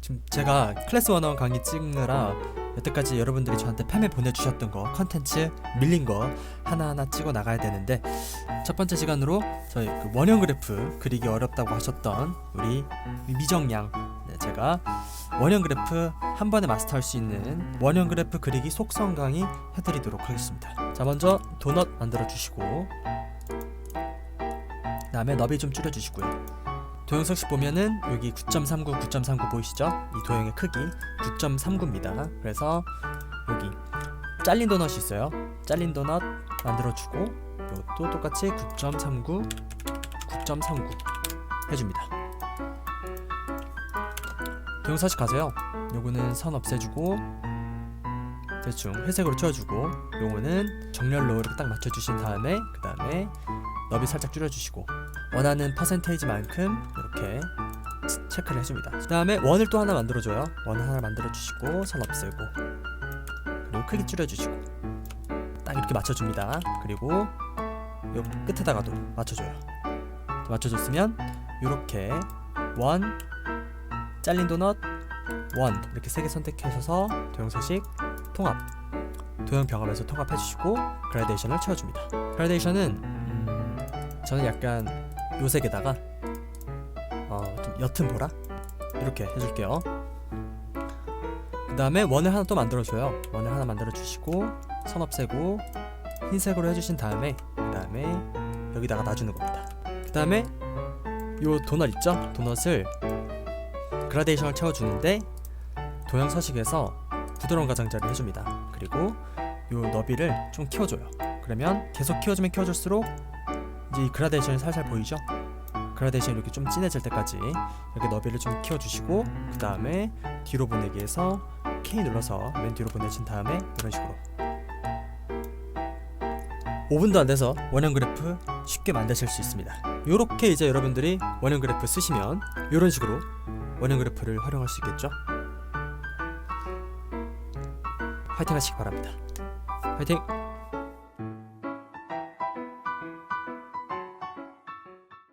지금 제가 클래스 101 강의 찍느라 여태까지 여러분들이 저한테 팸에 보내주셨던 거 컨텐츠 밀린 거 하나하나 찍어 나가야 되는데 첫 번째 시간으로 저희 그 원형 그래프 그리기 어렵다고 하셨던 우리 미정양 네, 제가 원형 그래프 한 번에 마스터할 수 있는 원형 그래프 그리기 속성 강의 해드리도록 하겠습니다. 자 먼저 도넛 만들어 주시고 그다음에 너비 좀 줄여 주시고요. 도형석식 보면은 여기 9.39, 9.39 보이시죠? 이 도형의 크기 9.39입니다. 그래서 여기 잘린 도넛이 있어요. 잘린 도넛 만들어주고 이것도 똑같이 9.39, 9.39 해줍니다. 도형석식 가세요. 요거는 선 없애주고 대충 회색으로 채워주고 요거는 정렬로 이렇게 딱 맞춰주신 다음에 그 다음에 너비 살짝 줄여주시고 원하는 퍼센테이지만큼 이렇게 치- 체크를 해줍니다. 그 다음에 원을 또 하나 만들어줘요. 원 하나 만들어주시고 선 없애고 그리고 크기 줄여주시고 딱 이렇게 맞춰줍니다. 그리고 요 끝에다가도 맞춰줘요. 맞춰줬으면 이렇게 원 잘린 도넛 원 이렇게 세 개 선택하셔서 도형서식 통합 도형 병합에서 통합해주시고 그라데이션을 채워줍니다. 그라데이션은 음, 저는 약간 요색에다가 어, 좀 옅은 보라 이렇게 해줄게요. 그 다음에 원을 하나 또 만들어줘요. 원을 하나 만들어주시고 선 없애고 흰색으로 해주신 다음에 그 다음에 여기다가 놔주는 겁니다. 그 다음에 요 도넛 있죠? 도넛을 그라데이션을 채워주는데 도형 서식에서 부드러운 가장자리를 해줍니다. 그리고 요 너비를 좀 키워줘요. 그러면 계속 키워주면 키워줄수록 이제 이 그라데이션이 살살 보이죠? 그라데이션이 이렇게 좀 진해질 때까지 이렇게 너비를 좀 키워주시고 그 다음에 뒤로 보내기에서 K 눌러서 맨 뒤로 보내신 다음에 이런 식으로 5분도 안 돼서 원형 그래프 쉽게 만드실 수 있습니다. 이렇게 이제 여러분들이 원형 그래프 쓰시면 이런 식으로 원형 그래프를 활용할 수 있겠죠? 화이팅 하시기 바랍니다. 화이팅!